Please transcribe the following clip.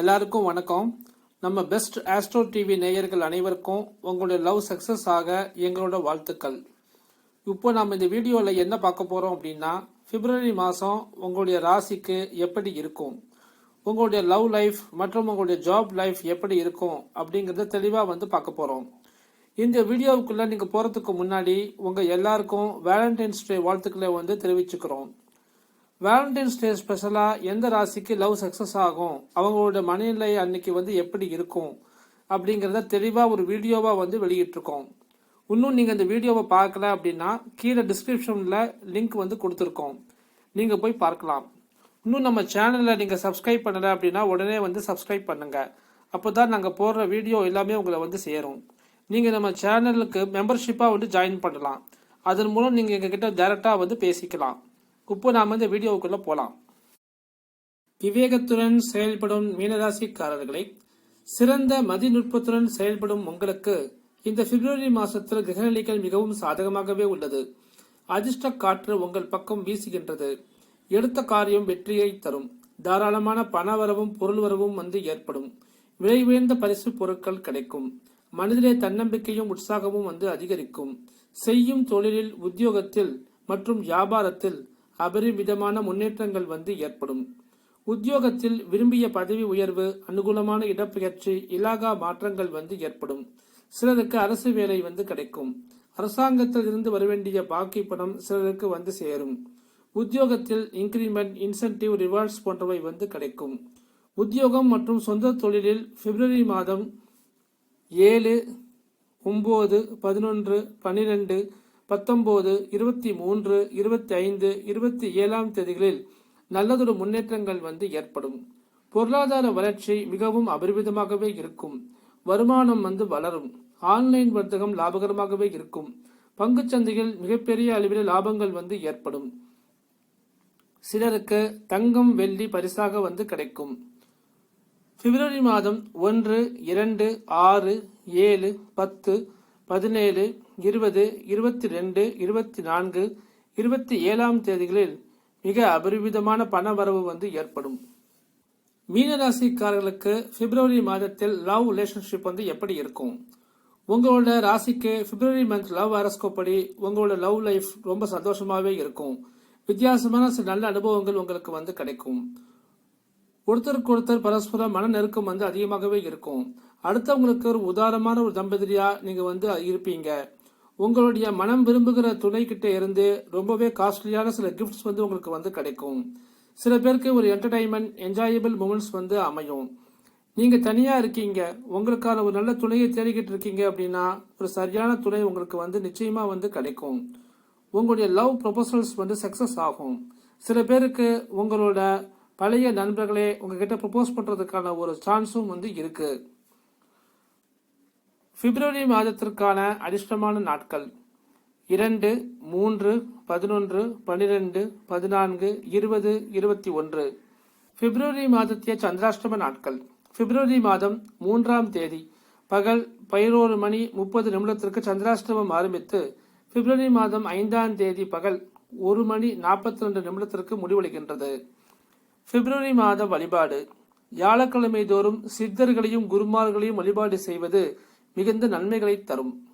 எல்லாருக்கும் வணக்கம். நம்ம பெஸ்ட் ஆஸ்ட்ரோ டிவி நேயர்கள் அனைவருக்கும் உங்களுடைய லவ் சக்சஸ் ஆக எங்களோட வாழ்த்துக்கள். இப்போ நம்ம இந்த வீடியோவில் என்ன பார்க்க போகிறோம் அப்படின்னா பிப்ரவரி மாதம் உங்களுடைய ராசிக்கு எப்படி இருக்கும்? உங்களுடைய லவ் லைஃப் மற்றும் உங்களுடைய ஜாப் லைஃப் எப்படி இருக்கும் அப்படிங்கிறத தெளிவாக வந்து பார்க்க போகிறோம் இந்த வீடியோவுக்குள்ளே நீங்கள் போகிறதுக்கு முன்னாடி உங்கள் எல்லாருக்கும் வேலண்டைன்ஸ் டே வாழ்த்துக்களை வந்து தெரிவிச்சுக்கிறோம். வேலண்டைன்ஸ் டே ஸ்பெஷலாக எந்த ராசிக்கு லவ் சக்ஸஸ் ஆகும்? அவங்களோட மனநிலை அன்னைக்கு வந்து எப்படி இருக்கும்? அப்படிங்கிறத தெளிவாக ஒரு வீடியோவாக வந்து வெளியிட்டிருக்கோம். இன்னும் நீங்கள் இந்த வீடியோவை பார்க்கல அப்படின்னா கீழே டிஸ்கிரிப்ஷனில் லிங்க் வந்து கொடுத்துருக்கோம். நீங்கள் போய் பார்க்கலாம். இன்னும் நம்ம சேனலில் நீங்கள் சப்ஸ்கிரைப் பண்ணலை அப்படின்னா உடனே வந்து சப்ஸ்கிரைப் பண்ணுங்கள் அப்போ தான் நாங்கள் போடுற வீடியோ எல்லாமே உங்களை வந்து சேரும். நீங்கள் நம்ம சேனலுக்கு மெம்பர்ஷிப்பாக வந்து ஜாயின் பண்ணலாம். அதன் மூலம் நீங்கள் எங்ககிட்ட டேரெக்டாக வந்து பேசிக்கலாம். இப்போ நாம் இந்த வீடியோவுக்குள்ளே போகலாம் விவேகத்துடன் செயல்படும் மீனராசிக்காரர்களை சிறந்த மதிநுட்பத்துடன் செயல்படும் உங்களுக்கு இந்த பிப்ரவரி மாசத்தில் கிரகநிலைகள் மிகவும் சாதகமாகவே உள்ளது. அதிர்ஷ்ட காற்று உங்கள் பக்கம் வீசுகின்றது. எடுத்த காரியம் வெற்றியை தரும். தாராளமான பணவரவும் பொருள் வரவும் வந்து ஏற்படும். விலை உயர்ந்த பரிசு பொருட்கள் கிடைக்கும். மனதிலே தன்னம்பிக்கையும் உற்சாகமும் வந்து அதிகரிக்கும். செய்யும் தொழிலில் உத்தியோகத்தில் மற்றும் வியாபாரத்தில் அபரிமிதமான முன்னேற்றங்கள் வந்து ஏற்படும். உத்தியோகத்தில் விரும்பிய பதவி உயர்வு அனுகூலமான இடப்பெயர்ச்சி இலாகா மாற்றங்கள் வந்து ஏற்படும். சிலருக்கு அரசு வேலை வந்து கிடைக்கும். அரசாங்கத்தில் இருந்து வரவேண்டிய பாக்கி பணம் சிலருக்கு வந்து சேரும். உத்தியோகத்தில் இன்கிரிமெண்ட் இன்சென்டிவ் ரிவார்ட்ஸ் போன்றவை வந்து கிடைக்கும். உத்தியோகம் மற்றும் சொந்த தொழிலில் பிப்ரவரி மாதம் ஏழு ஒம்பது பதினொன்று பன்னிரெண்டு பத்தொன்பது இருபத்தி மூன்று இருபத்தி ஐந்து இருபத்தி ஏழாம் தேதிகளில் நல்லதொரு முன்னேற்றங்கள் வந்து ஏற்படும். பொருளாதார வளர்ச்சி மிகவும் அபரிமிதமாகவே இருக்கும். வருமானம் வந்து வளரும். ஆன்லைன் வர்த்தகம் லாபகரமாகவே இருக்கும். பங்குச்சந்தையில் மிகப்பெரிய அளவில் லாபங்கள் வந்து ஏற்படும். சிலருக்கு தங்கம் வெள்ளி பரிசாக வந்து கிடைக்கும். பிப்ரவரி மாதம் ஒன்று இரண்டு ஆறு ஏழு பத்து பதினேழு இருபது இருபத்தி ரெண்டு இருபத்தி நான்கு இருபத்தி ஏழாம் தேதிகளில் மிக அபரிவிதமான பண வரவு வந்து ஏற்படும். மீனராசிக்காரர்களுக்கு பிப்ரவரி மாதத்தில் லவ் ரிலேஷன்ஷிப் வந்து எப்படி இருக்கும்? உங்களோட ராசிக்கு பிப்ரவரி மந்த் லவ் அரஸ்கோ படி உங்களோட லவ் லைஃப் ரொம்ப சந்தோஷமாகவே இருக்கும். வித்தியாசமான சில நல்ல அனுபவங்கள் உங்களுக்கு வந்து கிடைக்கும். ஒருத்தருக்கு ஒருத்தர் பரஸ்பர மன நெருக்கம் வந்து அதிகமாகவே இருக்கும். அடுத்தவங்களுக்கு ஒரு உதாரணமான ஒரு தம்பதியா நீங்க வந்து இருப்பீங்க. உங்களுடைய மனம் விரும்புகிற துணை கிட்ட இருந்து ரொம்பவே காஸ்ட்லியான சில கிஃப்ட்ஸ் வந்து உங்களுக்கு வந்து கிடைக்கும். சில பேருக்கு ஒரு என்டர்டைன்மெண்ட் என்ஜாயபிள் மூமெண்ட்ஸ் வந்து அமையும். நீங்கள் தனியாக இருக்கீங்க உங்களுக்கான ஒரு நல்ல துணையை தேடிக்கிட்டு இருக்கீங்க அப்படின்னா ஒரு சரியான துணை உங்களுக்கு வந்து நிச்சயமாக வந்து கிடைக்கும். உங்களுடைய லவ் ப்ரொபோசல்ஸ் வந்து சக்சஸ் ஆகும். சில பேருக்கு உங்களோட பழைய நண்பர்களே உங்ககிட்ட ப்ரப்போஸ் பண்ணுறதுக்கான ஒரு சான்ஸும் வந்து இருக்குது பிப்ரவரி மாதத்திற்கான அதிர்ஷ்டமான நாட்கள். இரண்டு மூன்று பதினொன்று பனிரெண்டு பதினான்கு இருபது இருபத்தி ஒன்று. பிப்ரவரி மாதத்திய சந்திராஷ்டம நாட்கள். பிப்ரவரி மாதம் மூன்றாம் தேதி. பகல் பதினோரு மணி முப்பது நிமிடத்திற்கு சந்திராஷ்டமம் ஆரம்பித்து பிப்ரவரி மாதம் ஐந்தாம் தேதி பகல் ஒரு மணி நாற்பத்தி ரெண்டு நிமிடத்திற்கு முடிவடைகின்றது. பிப்ரவரி மாத வழிபாடு. வியாழக்கிழமை தோறும் சித்தர்களையும் குருமார்களையும் வழிபாடு செய்வது மிகுந்த நன்மைகளை தரும்.